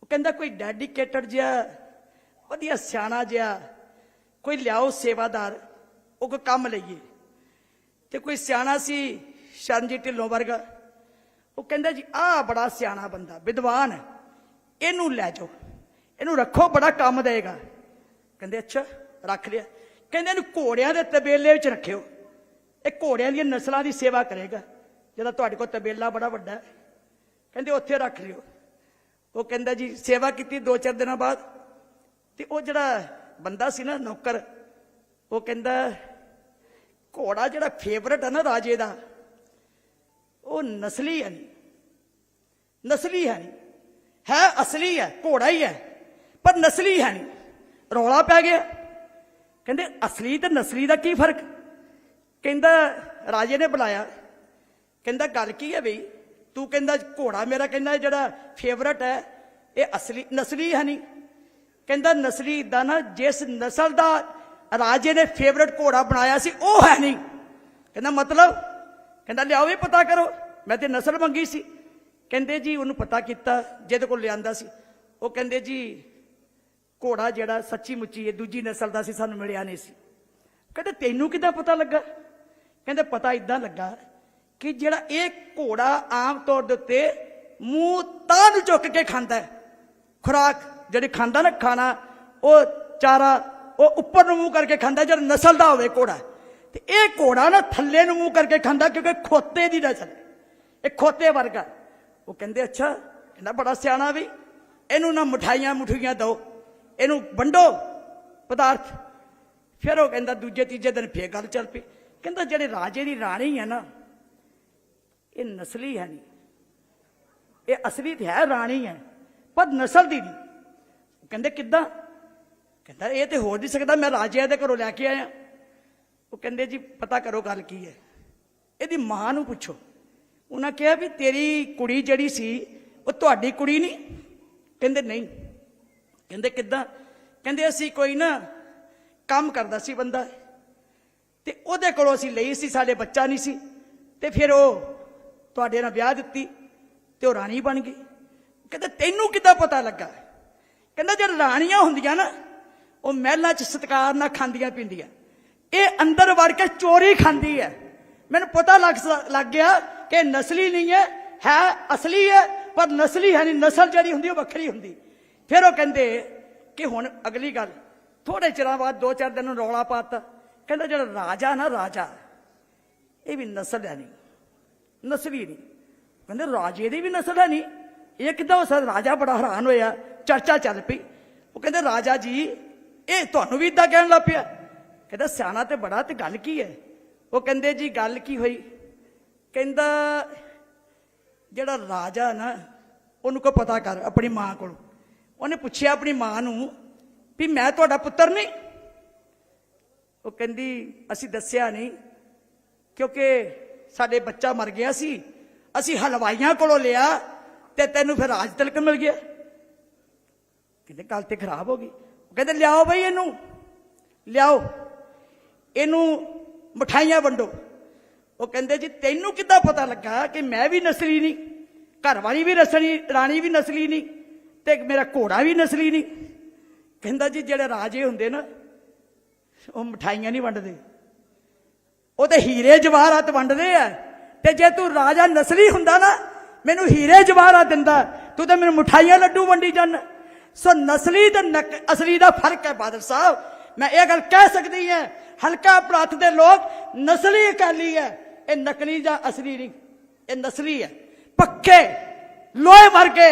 ਉਹ ਕਹਿੰਦਾ, ਕੋਈ ਡੈਡੀਕੇਟਡ ਜਿਹਾ, ਵਧੀਆ ਸਿਆਣਾ ਜਿਹਾ, ਕੋਈ ਲਿਆਓ ਸੇਵਾਦਾਰ, ਉਹ ਕੋਈ ਕੰਮ ਲਈਏ। ਤੇ ਕੋਈ ਸਿਆਣਾ ਸੀ, ਸ਼ਰਨਜੀਤ ਢਿੱਲੋਂ ਵਰਗਾ। ਉਹ ਕਹਿੰਦਾ ਜੀ, ਆਹ ਬੜਾ ਸਿਆਣਾ ਬੰਦਾ, ਵਿਦਵਾਨ ਹੈ। ਇਹਨੂੰ ਲੈ ਜਾਓ। ਇਹਨੂੰ ਰੱਖੋ, ਬੜਾ ਕੰਮ ਦੇਗਾ। ਕਹਿੰਦੇ, ਅੱਛਾ, ਰੱਖ ਲਿਆ। ਕਹਿੰਦੇ, ਇਹਨੂੰ ਘੋੜਿਆਂ ਦੇ ਤਬੇਲੇ ਵਿੱਚ ਰੱਖਿਓ। ਇਹ ਘੋੜਿਆਂ ਦੀਆਂ ਨਸਲਾਂ ਦੀ ਸੇਵਾ ਕਰੇਗਾ। ਜਿਹਦਾ ਤੁਹਾਡੇ ਕੋਲ ਤਬੇਲਾ ਬੜਾ ਵੱਡਾ ਹੈ। ਕਹਿੰਦੇ, ਉੱਥੇ ਰੱਖ ਲਿਓ। ਉਹ ਕਹਿੰਦਾ ਜੀ, ਸੇਵਾ ਕੀਤੀ ਦੋ ਚਾਰ ਦਿਨਾਂ ਬਾਅਦ। ਤੇ ਉਹ ਜਿਹੜਾ ਬੰਦਾ ਸੀ ਨਾ, ਨੌਕਰ, ਉਹ ਕਹਿੰਦਾ, ਘੋੜਾ ਜਿਹੜਾ ਫੇਵਰਟ ਹੈ ਨਾ ਰਾਜੇ ਦਾ, ਉਹ ਨਸਲੀ ਹੈ ਨਹੀਂ ਨਸਲੀ ਹੈ ਨਹੀਂ ਹੈ, ਅਸਲੀ ਹੈ, ਘੋੜਾ ਹੀ ਹੈ। ਪਰ ਨਸਲੀ ਹੈ ਨਹੀਂ। ਰੌਲਾ ਪੈ ਗਿਆ। ਕਹਿੰਦੇ, ਅਸਲੀ ਤੇ ਨਸਲੀ ਦਾ ਕੀ ਫ਼ਰਕ? ਕਹਿੰਦਾ, ਰਾਜੇ ਨੇ ਬੁਲਾਇਆ ਕਹਿੰਦਾ, ਗੱਲ ਕੀ ਹੈ ਬਈ? ਤੂੰ ਕਹਿੰਦਾ, ਘੋੜਾ ਮੇਰਾ ਕਹਿੰਦਾ ਜਿਹੜਾ ਫੇਵਰਟ ਹੈ, ਇਹ ਅਸਲੀ, ਨਸਲੀ ਹੈ ਨਹੀਂ। ਕਹਿੰਦਾ, ਨਸਲੀ ਦਾ ਨਾ, ਜਿਸ ਨਸਲ ਦਾ ਰਾਜੇ ਨੇ ਫੇਵਰਟ ਘੋੜਾ ਬਣਾਇਆ ਸੀ, ਉਹ ਹੈ ਨਹੀਂ। ਕਹਿੰਦਾ, ਮਤਲਬ? ਕਹਿੰਦਾ, ਲਿਆਓ ਵੀ ਪਤਾ ਕਰੋ। ਮੈਂ ਤੇ ਨਸਲ ਮੰਗੀ ਸੀ। ਕਹਿੰਦੇ ਜੀ ਉਹਨੂੰ ਪਤਾ ਕੀਤਾ, ਜਿਹਦੇ ਕੋਲ ਲਿਆਂਦਾ ਸੀ। ਉਹ ਕਹਿੰਦੇ ਜੀ, ਘੋੜਾ ਜਿਹੜਾ ਸੱਚੀ ਮੁੱਚੀ ਹੈ ਦੂਜੀ ਨਸਲ ਦਾ ਸੀ, ਸਾਨੂੰ ਮਿਲਿਆ ਨਹੀਂ ਸੀ। ਕਹਿੰਦੇ ਤੈਨੂੰ ਕਿੱਦਾਂ ਪਤਾ ਲੱਗਾ? ਕਹਿੰਦੇ ਪਤਾ ਇਦਾਂ ਲੱਗਾ ਕਿ ਜਿਹੜਾ ਇਹ ਘੋੜਾ ਆਮ ਤੌਰ ਦੇ ਉੱਤੇ ਮੂੰਹ ਤਾਂ ਨੂੰ ਚੁੱਕ ਕੇ ਖਾਂਦਾ ਹੈ। ਖੁਰਾਕ ਜਿਹੜੀ ਖਾਂਦਾ ਨਾ ਖਾਣਾ, ਉਹ ਚਾਰਾ, ਉਹ ਉੱਪਰ ਨੂੰ ਮੂੰਹ ਕਰਕੇ ਖਾਂਦਾ, ਜਿਹੜਾ ਨਸਲ ਦਾ ਹੋਵੇ ਘੋੜਾ। ਤੇ ਇਹ ਘੋੜਾ ਨਾ ਥੱਲੇ ਨੂੰ ਮੂੰਹ ਕਰਕੇ ਖਾਂਦਾ ਕਿਉਂਕਿ ਖੋਤੇ ਦੀ ਨਸਲ ਇਹ ਖੋਤੇ ਵਰਗਾ ਉਹ ਕਹਿੰਦੇ, ਅੱਛਾ, ਕਹਿੰਦਾ ਬੜਾ ਸਿਆਣਾ ਵੀ। ਇਹਨੂੰ ਨਾ ਮਠਾਈਆਂ ਮੁਠੀਆਂ ਦਿਓ, ਇਹਨੂੰ ਵੰਡੋ ਪਦਾਰਥ। ਫਿਰ ਉਹ ਕਹਿੰਦਾ, ਦੂਜੇ ਤੀਜੇ ਦਿਨ ਫੇਰ ਗੱਲ ਚੱਲ ਪਈ। ਕਹਿੰਦਾ, ਜਿਹੜੇ ਰਾਜੇ ਦੀ ਰਾਣੀ ਹੈ ਨਾ, ਇਹ ਨਸਲੀ ਹੈ ਨਹੀਂ। ਇਹ ਅਸਲੀ ਤੇ ਹੈ ਰਾਣੀ ਹੈ, ਪਰ ਨਸਲ ਦੀ ਨਹੀਂ ਕਹਿੰਦੇ, ਕਿੱਦਾਂ? ਕਹਿੰਦਾ, ਇਹ ਤੇ ਹੋ ਨਹੀਂ ਸਕਦਾ, ਮੈਂ ਰਾਜਿਆਂ ਦੇ ਘਰੋਂ ਲੈ ਕੇ ਆਇਆ। ਉਹ ਕਹਿੰਦੇ, ਜੀ, ਪਤਾ ਕਰੋ ਗੱਲ ਕੀ ਹੈ। ਇਹਦੀ ਮਾਂ ਨੂੰ ਪੁੱਛੋ। ਉਹਨਾਂ ਕਿਹਾ ਵੀ ਤੇਰੀ ਕੁੜੀ ਜਿਹੜੀ ਸੀ, ਉਹ ਤੁਹਾਡੀ ਕੁੜੀ ਨਹੀਂ। ਕਹਿੰਦੇ ਨਹੀਂ। ਕਹਿੰਦੇ ਕਿੱਦਾਂ? ਕਹਿੰਦੇ ਅਸੀਂ ਕੋਈ ਨਾ ਕੰਮ ਕਰਦਾ ਸੀ ਬੰਦਾ। ਤੇ ਉਹਦੇ ਕੋਲੋਂ ਅਸੀਂ ਲਈ ਸੀ, ਸਾਡੇ ਬੱਚਾ ਨਹੀਂ ਸੀ। ਤੇ ਫਿਰ ਉਹ ਤੁਹਾਡੇ ਨਾਲ ਵਿਆਹ ਦਿੱਤੀ ਤੇ ਉਹ ਰਾਣੀ ਬਣ ਗਈ। ਕਹਿੰਦੇ ਤੈਨੂੰ ਕਿੱਦਾਂ ਪਤਾ ਲੱਗਾ? ਕਹਿੰਦਾ ਜਦ ਰਾਣੀਆਂ ਹੁੰਦੀਆਂ ਨਾ, ਉਹ ਮਹਿਲਾਂ 'ਚ ਸਤਕਾਰ ਨਾਲ ਖਾਂਦੀਆਂ ਪੀਂਦੀਆਂ। ਇਹ ਅੰਦਰ ਵੜ ਕੇ ਚੋਰੀ ਖਾਂਦੀ ਹੈ। ਮੈਨੂੰ ਪਤਾ ਲੱਗ ਸ- ਲੱਗ ਗਿਆ ਕਿ ਨਸਲੀ ਨਹੀਂ ਹੈ ਹੈ ਅਸਲੀ ਹੈ, ਪਰ ਨਸਲੀ ਹੈ ਨਹੀਂ। ਨਸਲ ਜਿਹੜੀ ਹੁੰਦੀ, ਉਹ ਵੱਖਰੀ ਹੁੰਦੀ। ਫਿਰ ਉਹ ਕਹਿੰਦੇ ਕਿ ਹੁਣ ਅਗਲੀ ਗੱਲ ਥੋੜੇ ਚਿਰਾਂ ਬਾਅਦ ਦੋ ਚਾਰ ਦਿਨ ਨੂੰ ਰੌਲਾ ਪਾਤਾ। ਕਹਿੰਦਾ ਜਿਹੜਾ ਰਾਜਾ ਨਾ, ਰਾਜਾ, ਇਹ ਵੀ ਨਸਲ ਹੈ ਨਹੀਂ, ਨਸਲੀ ਨਹੀਂ। ਕਹਿੰਦੇ ਰਾਜੇ ਦੀ ਵੀ ਨਸਲ ਹੈ ਨਹੀਂ। ਇਹ ਕਿਦਾਂ ਹੋ ਰਾਜਾ ਬੜਾ ਹੈਰਾਨ ਹੋਇਆ, ਚਰਚਾ ਚੱਲ ਪਈ। ਉਹ ਕਹਿੰਦੇ ਰਾਜਾ ਜੀ, ਇਹ ਤੁਹਾਨੂੰ ਵੀ ਇਦਾਂ ਕਹਿਣ ਲੱਗ ਪਿਆ। ਕਹਿੰਦਾ ਸਿਆਣਾ ਤੇ ਬੜਾ ਤੇ ਗੱਲ ਕੀ ਹੈ? ਉਹ ਕਹਿੰਦੇ, ਜੀ, ਗੱਲ ਕੀ ਹੋਈ? ਕਹਿੰਦਾ, ਜਿਹੜਾ ਰਾਜਾ ਨਾ, ਉਹਨੂੰ ਕੋ ਪਤਾ ਕਰ ਆਪਣੀ ਮਾਂ ਕੋਲ। ਉਹਨੇ ਪੁੱਛਿਆ ਆਪਣੀ ਮਾਂ ਨੂੰ ਵੀ ਮੈਂ ਤੁਹਾਡਾ ਪੁੱਤਰ ਨਹੀਂ? ਉਹ ਕਹਿੰਦੀ, ਅਸੀਂ ਦੱਸਿਆ ਨਹੀਂ, ਕਿਉਂਕਿ ਸਾਡੇ ਬੱਚਾ ਮਰ ਗਿਆ ਸੀ, ਅਸੀਂ ਹਲਵਾਈਆਂ ਕੋਲੋਂ ਲਿਆ ਤੇ ਤੈਨੂੰ ਫਿਰ ਰਾਜ ਤਿਲਕ ਮਿਲ ਗਿਆ। ਕਹਿੰਦੇ, ਗੱਲ ਤੇ ਖਰਾਬ ਹੋ ਗਈ। ਉਹ ਕਹਿੰਦੇ, ਲਿਆਓ ਬਈ ਇਹਨੂੰ, ਲਿਆਓ। ਇਹਨੂੰ ਮਠਾਈਆਂ ਵੰਡੋ। ਉਹ ਕਹਿੰਦੇ ਜੀ, ਤੈਨੂੰ ਕਿੱਦਾਂ ਪਤਾ ਲੱਗਾ ਕਿ ਮੈਂ ਵੀ ਨਸਲੀ ਨਹੀਂ ਘਰ ਵਾਲੀ ਵੀ ਨਸਲੀ, ਰਾਣੀ ਵੀ ਨਸਲੀ ਨਹੀਂ, ਤੇ ਮੇਰਾ ਘੋੜਾ ਵੀ ਨਸਲੀ ਨਹੀਂ? ਕਹਿੰਦਾ ਜੀ, ਜਿਹੜੇ ਰਾਜੇ ਹੁੰਦੇ ਨਾ, ਉਹ ਮਠਾਈਆਂ ਨਹੀਂ ਵੰਡਦੇ। ਉਹ ਤੇ ਹੀਰੇ ਜਵਾਹਰਾਤ ਵੰਡਦੇ ਆ। ਤੇ ਜੇ ਤੂੰ ਰਾਜਾ ਨਸਲੀ ਹੁੰਦਾ ਨਾ, ਮੈਨੂੰ ਹੀਰੇ ਜਵਾਹਰਾਤ ਦਿੰਦਾ। ਤੂੰ ਤਾਂ ਮੈਨੂੰ ਮਠਾਈਆਂ ਲੱਡੂ ਵੰਡੀ ਜਾਂਦਾ ਸੋ ਨਸਲੀ ਤੇ ਨਕ- ਅਸਲੀ ਦਾ ਫ਼ਰਕ ਹੈ ਬਾਦਲ ਸਾਹਿਬ। ਮੈਂ ਇਹ ਗੱਲ ਕਹਿ ਸਕਦੀ ਹਾਂ ਹਲਕਾ ਪ੍ਰਾਂਤ ਦੇ ਲੋਕ ਨਸਲੀ ਅਕਾਲੀ ਹੈ। ਇਹ ਨਕਲੀ ਜਾਂ ਅਸਲੀ ਨਹੀਂ, ਇਹ ਨਸਲੀ ਹੈ। ਪੱਕੇ ਲੋਹੇ ਮਾਰ ਕੇ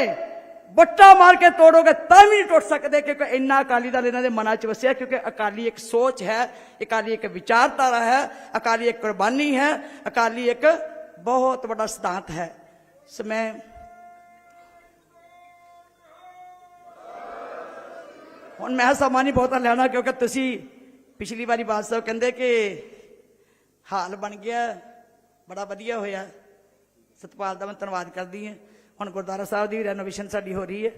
ਬੱਟਾ ਮਾਰ ਕੇ ਤੋੜੋਗੇ ਤਾਂ ਵੀ ਨਹੀਂ ਟੁੱਟ ਸਕਦੇ ਕਿਉਂਕਿ ਇੰਨਾ ਅਕਾਲੀ ਦਲ ਇਹਨਾਂ ਦੇ ਮਨਾਂ 'ਚ ਵਸਿਆ ਕਿਉਂਕਿ ਅਕਾਲੀ ਇੱਕ ਸੋਚ ਹੈ, ਅਕਾਲੀ ਇੱਕ ਵਿਚਾਰਧਾਰਾ ਹੈ, ਅਕਾਲੀ ਇੱਕ ਕੁਰਬਾਨੀ ਹੈ, ਅਕਾਲੀ ਇੱਕ ਬਹੁਤ ਵੱਡਾ ਸਿਧਾਂਤ ਹੈ। ਸੋ ਮੈਂ ਹੁਣ ਮੈਂ ਸਮਾਂ ਨਹੀਂ ਬਹੁਤਾ ਲੈਣਾ ਕਿਉਂਕਿ ਤੁਸੀਂ ਪਿਛਲੀ ਵਾਰੀ ਬਾਤ ਸਾਹਿਬ ਕਹਿੰਦੇ ਕਿ ਹਾਲ ਬਣ ਗਿਆ, ਬੜਾ ਵਧੀਆ ਹੋਇਆ। ਸਤਪਾਲ ਦਾ ਮੈਂ ਧੰਨਵਾਦ ਕਰਦੀ ਹਾਂ। ਹੁਣ ਗੁਰਦੁਆਰਾ ਸਾਹਿਬ ਦੀ ਰੈਨੋਵੇਸ਼ਨ ਸਾਡੀ ਹੋ ਰਹੀ ਹੈ।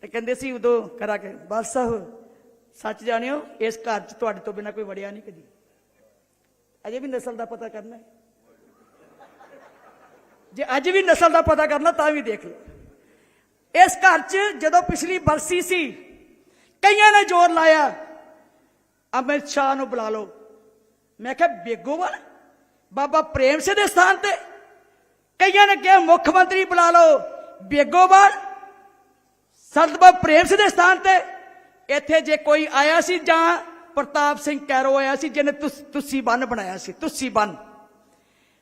ਤੇ ਕਹਿੰਦੇ ਸੀ ਉਦੋਂ ਕਰਾਂਗੇ ਬਸ ਸਾਹਿਬ, ਸੱਚ ਜਾਣਿਓ, ਇਸ ਘਰ 'ਚ ਤੁਹਾਡੇ ਤੋਂ ਬਿਨਾ ਕੋਈ ਵੜਿਆ ਨਹੀਂ ਕਦੀ। ਅਜੇ ਵੀ ਨਸਲ ਦਾ ਪਤਾ ਕਰਨਾ ਹੈ। ਜੇ ਅੱਜ ਵੀ ਨਸਲ ਦਾ ਪਤਾ ਕਰਨਾ, ਤਾਂ ਵੀ ਦੇਖ ਲਓ। ਇਸ ਘਰ 'ਚ ਜਦੋਂ ਪਿਛਲੀ ਬਰਸੀ ਸੀ, ਕਈਆਂ ਨੇ ਜ਼ੋਰ ਲਾਇਆ। ਅਮਿਤ ਸ਼ਾਹ ਨੂੰ ਬੁਲਾ ਲਓ। ਮੈਂ ਕਿਹਾ ਬੇਗੋਵਾਲ ਬਾਬਾ ਪ੍ਰੇਮ ਸਿੰਘ ਦੇ ਸਥਾਨ ਤੇ। ਕਈਆਂ ਨੇ ਕਿਹਾ, ਮੁੱਖ ਮੰਤਰੀ ਬੁਲਾ ਲਓ। ਬੇਗੋਵਾਲ ਸਰਦਬਾ ਪ੍ਰੇਮ ਸਿੰਘ ਦੇ ਸਥਾਨ ਤੇ। ਇੱਥੇ ਜੇ ਕੋਈ ਆਇਆ ਸੀ ਜਾਂ ਪ੍ਰਤਾਪ ਸਿੰਘ ਕੈਰੋ ਆਇਆ ਸੀ, ਜਿਹਨੇ ਤੁਸ- ਤੁਸੀਂ ਬੰਨ ਬਣਾਇਆ ਸੀ, ਤੁਸੀਂ ਬੰਨ।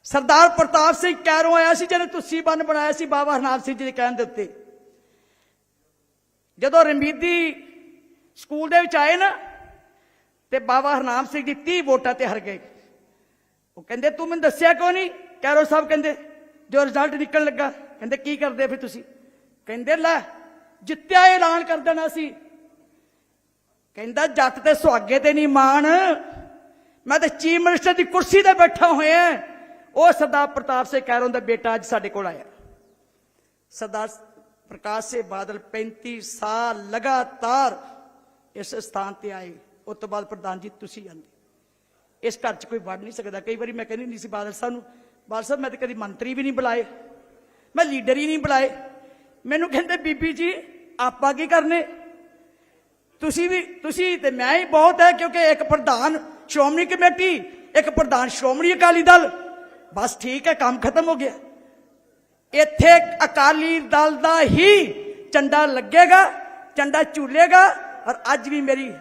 ਸਰਦਾਰ ਪ੍ਰਤਾਪ ਸਿੰਘ ਕੈਰੋ ਆਇਆ ਸੀ, ਜਿਹਨੇ ਤੁਸੀਂ ਬੰਨ ਬਣਾਇਆ ਸੀ, ਬਾਬਾ ਹਰਨਾਮ ਸਿੰਘ ਜੀ ਦੇ ਕਹਿਣ ਦੇ ਉੱਤੇ। ਜਦੋਂ ਰਮੀਦੀ ਸਕੂਲ ਦੇ ਵਿੱਚ ਆਏ ਨਾ ਤੇ ਬਾਬਾ ਹਰਨਾਮ ਸਿੰਘ ਜੀ 30 ਵੋਟਾਂ ਤੇ ਹਾਰ ਗਏ। ਉਹ ਕਹਿੰਦੇ, ਤੂੰ ਮੈਨੂੰ ਦੱਸਿਆ ਕਿਉਂ ਨਹੀਂ? ਕੈਰੋ ਸਾਹਿਬ ਕਹਿੰਦੇ, ਜੋ ਰਿਜ਼ਲਟ ਨਿਕਲਣ ਲੱਗਾ। ਕਹਿੰਦੇ, ਕੀ ਕਰਦੇ ਫਿਰ ਤੁਸੀਂ? ਕਹਿੰਦੇ, ਲੈ, ਜਿੱਤਿਆ ਐਲਾਨ ਕਰ ਦੇਣਾ ਸੀ। ਕਹਿੰਦਾ, ਜੱਟ ਤੇ ਸੁਹਾਗੇ ਤੇ ਨਹੀਂ ਮਾਣ। ਮੈਂ ਤੇ ਚੀਫ ਮਿਨਿਸਟਰ ਦੀ ਕੁਰਸੀ ਤੇ ਬੈਠਾ ਹੋਇਆ। ਉਹ ਸਰਦਾਰ ਪ੍ਰਤਾਪ ਸਿੰਘ ਕੈਰੋਂ ਦਾ ਬੇਟਾ ਅੱਜ ਸਾਡੇ ਕੋਲ ਆਇਆ। ਸਰਦਾਰ ਪ੍ਰਕਾਸ਼ ਸਿੰਘ ਬਾਦਲ 35 ਸਾਲ ਲਗਾਤਾਰ ਇਸ ਸਥਾਨ ਤੇ ਆਏ। ਉਸ ਤੋਂ ਬਾਅਦ ਪ੍ਰਧਾਨ ਜੀ, ਤੁਸੀਂ ਆਂਦੇ ਇਸ ਘਰ 'ਚ ਕੋਈ ਵੜ ਨਹੀਂ ਸਕਦਾ। ਕਈ ਵਾਰੀ ਮੈਂ ਕਹਿੰਦੀ ਨਹੀਂ ਸੀ, ਬਾਦਲ ਸਾਹਿਬ ਨੂੰ, ਬਾਦਲ ਸਾਹਿਬ, ਮੈਂ ਤਾਂ ਕਦੀ ਮੰਤਰੀ ਵੀ ਨਹੀਂ ਬੁਲਾਏ। ਮੈਂ ਲੀਡਰ ਹੀ ਨਹੀਂ ਬੁਲਾਏ। ਮੈਨੂੰ ਕਹਿੰਦੇ, ਬੀਬੀ ਜੀ, ਆਪਾਂ ਕੀ ਕਰਨੇ? ਤੁਸੀਂ ਵੀ, ਤੁਸੀਂ ਤੇ ਮੈਂ ਹੀ ਬਹੁਤ ਹੈ, ਕਿਉਂਕਿ ਇੱਕ ਪ੍ਰਧਾਨ ਸ਼੍ਰੋਮਣੀ ਕਮੇਟੀ, ਇੱਕ ਪ੍ਰਧਾਨ ਸ਼੍ਰੋਮਣੀ ਅਕਾਲੀ ਦਲ। ਬਸ ਠੀਕ ਹੈ, ਕੰਮ ਖਤਮ ਹੋ ਗਿਆ। ਇੱਥੇ ਅਕਾਲੀ ਦਲ ਦਾ ਹੀ ਝੰਡਾ ਲੱਗੇਗਾ, ਝੰਡਾ ਝੂਲੇਗਾ, ਔਰ ਅੱਜ ਵੀ ਮੇਰੀ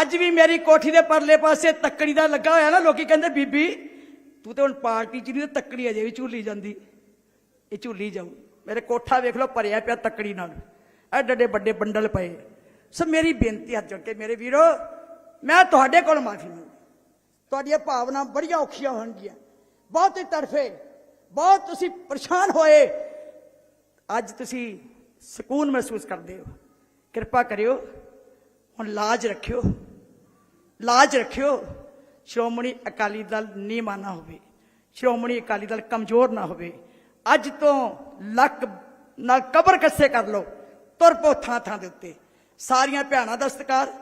ਅੱਜ ਵੀ ਮੇਰੀ ਕੋਠੀ ਦੇ ਪਰਲੇ ਪਾਸੇ ਤੱਕੜੀ ਦਾ ਲੱਗਾ ਹੋਇਆ ਨਾ, ਲੋਕੀ ਕਹਿੰਦੇ, ਬੀਬੀ, ਤੂੰ ਤੇ ਹੁਣ ਪਾਰਟੀ ਚ ਨਹੀਂ ਤੇ ਤੱਕੜੀ ਅਜੇ ਵੀ ਝੂਲੀ ਜਾਂਦੀ। ਇਹ ਝੂਲੀ ਜਾਊ। ਮੇਰੇ ਕੋਠਾ ਵੇਖ ਲਓ, ਭਰਿਆ ਪਿਆ ਤੱਕੜੀ ਨਾਲ। ਐਡੇ ਐਡੇ ਵੱਡੇ ਬੰਡਲ ਪਏ। ਸੋ ਮੇਰੀ ਬੇਨਤੀ ਹੱਥ ਜੋੜ ਕੇ ਮੇਰੇ ਵੀਰੋ, ਮੈਂ ਤੁਹਾਡੇ ਕੋਲ ਮਾਫੀ ਮੰਗਦਾ ਤੁਹਾਡੀਆਂ ਭਾਵਨਾ ਬੜੀਆਂ ਔਖੀਆਂ ਹੋਣਗੀਆਂ। ਬਹੁਤ ਹੀ ਤਰਫੇ ਬਹੁਤ ਤੁਸੀਂ ਪਰੇਸ਼ਾਨ ਹੋਏ। ਅੱਜ ਤੁਸੀਂ ਸਕੂਨ ਮਹਿਸੂਸ ਕਰਦੇ ਹੋ। ਕਿਰਪਾ ਕਰਿਓ। ਹੁਣ ਲਾਜ ਰੱਖਿਓ। ਲਾਜ ਰੱਖਿਓ। ਸ਼੍ਰੋਮਣੀ ਅਕਾਲੀ ਦਲ ਨੀਵਾਂ ਨਾ ਹੋਵੇ। ਸ਼੍ਰੋਮਣੀ ਅਕਾਲੀ ਦਲ ਕਮਜ਼ੋਰ ਨਾ ਹੋਵੇ। ਅੱਜ ਤੋਂ ਲੱਕ ਨਾਲ ਕਬਰ ਕੱਸੇ ਕਰ ਲਓ। ਤੁਰ ਪੋ ਥਾਂ ਥਾਂ ਦੇ ਉੱਤੇ। ਸਾਰੀਆਂ ਭੈਣਾਂ ਦਾ ਸਤਿਕਾਰ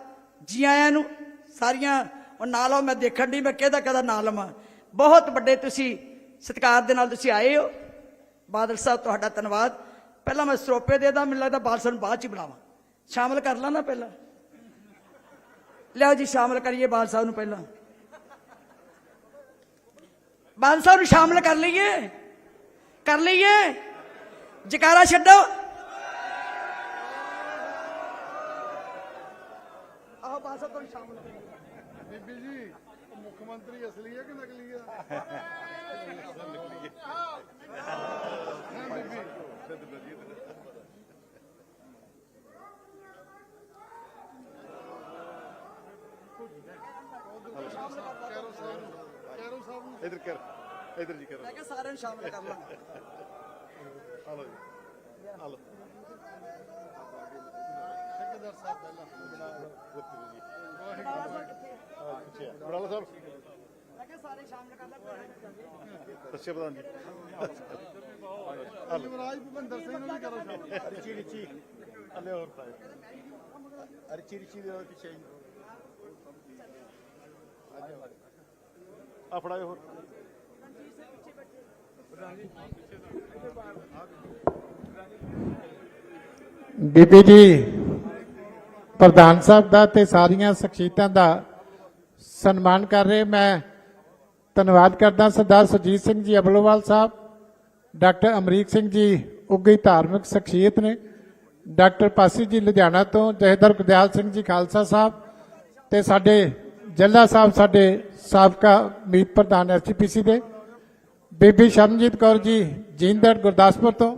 ਜੀ ਆਇਆਂ ਨੂੰ ਸਾਰੀਆਂ, ਉਹ ਨਾਲ ਆਓ ਮੈਂ ਦੇਖਣ ਦੀ ਮੈਂ ਕਿਹਦਾ ਕਿਹਦਾ ਨਾਂ ਲਵਾਂ। ਬਹੁਤ ਵੱਡੇ ਤੁਸੀਂ ਸਤਿਕਾਰ ਦੇ ਨਾਲ ਤੁਸੀਂ ਆਏ ਹੋ। ਬਾਦਲ ਸਾਹਿਬ, ਤੁਹਾਡਾ ਧੰਨਵਾਦ। ਪਹਿਲਾਂ ਮੈਂ ਸਰੋਪੇ ਦੇ ਦਾ ਮੈਨੂੰ ਲੱਗਦਾ ਬਾਦਲ ਨੂੰ ਬਾਅਦ ਚ ਬੁਲਾਵਾਂ। ਸ਼ਾਮਲ ਕਰ ਲਾਂ ਨਾ ਪਹਿਲਾਂ। ਲਿਆਓ ਜੀ ਸ਼ਾਮਲ ਕਰੀਏ ਬਾਦਲ ਸਾਹਿਬ ਨੂੰ ਪਹਿਲਾਂ। ਬਾਦਲ ਸਾਹਿਬ ਨੂੰ ਸ਼ਾਮਲ ਕਰ ਲਈਏ। ਕਰ ਲਈਏ। ਜਕਾਰਾ ਛੱਡੋ। ਆਹ ਬਾਦਲ ਸਾਹਿਬ ਨੂੰ ਸ਼ਾਮਲ ਕਰੀਏ। ਬੀਬੀ ਜੀ ਉਹ ਮੁੱਖ ਮੰਤਰੀ ਅਸਲੀ ਹੈ ਕਿ ਨਕਲੀ ਹੈ? ਕੈਰੋ ਸਾਹਿਬ ਨੂੰ ਕੈਰੋ ਸਾਹਿਬ ਨੂੰ ਇਧਰ ਕਰ ਇਧਰ ਜੀ ਕਰੋ। ਮੈਂ ਕਿਹਾ ਸਾਰਿਆਂ ਨੂੰ ਸ਼ਾਮਲ ਕਰ ਲਾਂ ਆ ਲਓ ਜੀ। ਲਓ ਠੇਕੇਦਾਰ ਸਾਹਿਬ ਪਹਿਲਾਂ। ਅੱਛਾ ਬਰਾਲਾ ਸਾਹਿਬ ਮੈਂ ਕਿਹਾ ਸਾਰੇ ਸ਼ਾਮਲ ਕਰ ਲਾਂ ਸੱਚੇ ਪ੍ਰਧਾਨ ਜੀ। ਯੁਵਰਾਜ ਭੁਪਿੰਦਰ ਸਿੰਘ ਨੂੰ ਵੀ ਕਰੋ ਸ਼ਾਮਿਲ। ਰਿਚੀ ਰਿਚੀ। ਅੱਲੇ ਹੋਰ ਪਾਏ ਰਿਚੀ ਰਿਚੀ ਦੇ ਪਿੱਛੇ ਜੀ ਆ ਫੜਾਏ ਹੋਰ। ਬੀਬੀ ਜੀ, ਪ੍ਰਧਾਨ ਸਾਹਿਬ ਦਾ ਤੇ ਸਾਰੀਆਂ ਸ਼ਖਸੀਅਤਾਂ ਦਾ ਸਨਮਾਨ ਕਰ ਰਹੇ ਮੈਂ ਧੰਨਵਾਦ ਕਰਦਾ ਸਰਦਾਰ ਸੁਜੀਤ ਸਿੰਘ ਜੀ ਅਬਲੋਵਾਲ ਸਾਹਿਬ, ਡਾਕਟਰ ਅਮਰੀਕ ਸਿੰਘ ਜੀ ਉੱਗੀ ਧਾਰਮਿਕ ਸ਼ਖਸੀਅਤ ਨੇ। ਡਾਕਟਰ ਪਾਸੀ ਜੀ ਲੁਧਿਆਣਾ ਤੋਂ, ਜਹੇਦਰ ਗੁਰਦਿਆਲ ਸਿੰਘ ਜੀ ਖਾਲਸਾ ਸਾਹਿਬ ਤੇ ਸਾਡੇ ਜੱਲਾ ਸਾਹਿਬ ਸਾਡੇ ਸਾਬਕਾ ਮੀਤ ਪ੍ਰਧਾਨ ਐਸਜੀਪੀਸੀ ਦੇ। ਬੀਬੀ ਸ਼ਰਨਜੀਤ ਕੌਰ ਜੀ, ਜੀਂਦੜ ਗੁਰਦਾਸਪੁਰ ਤੋਂ।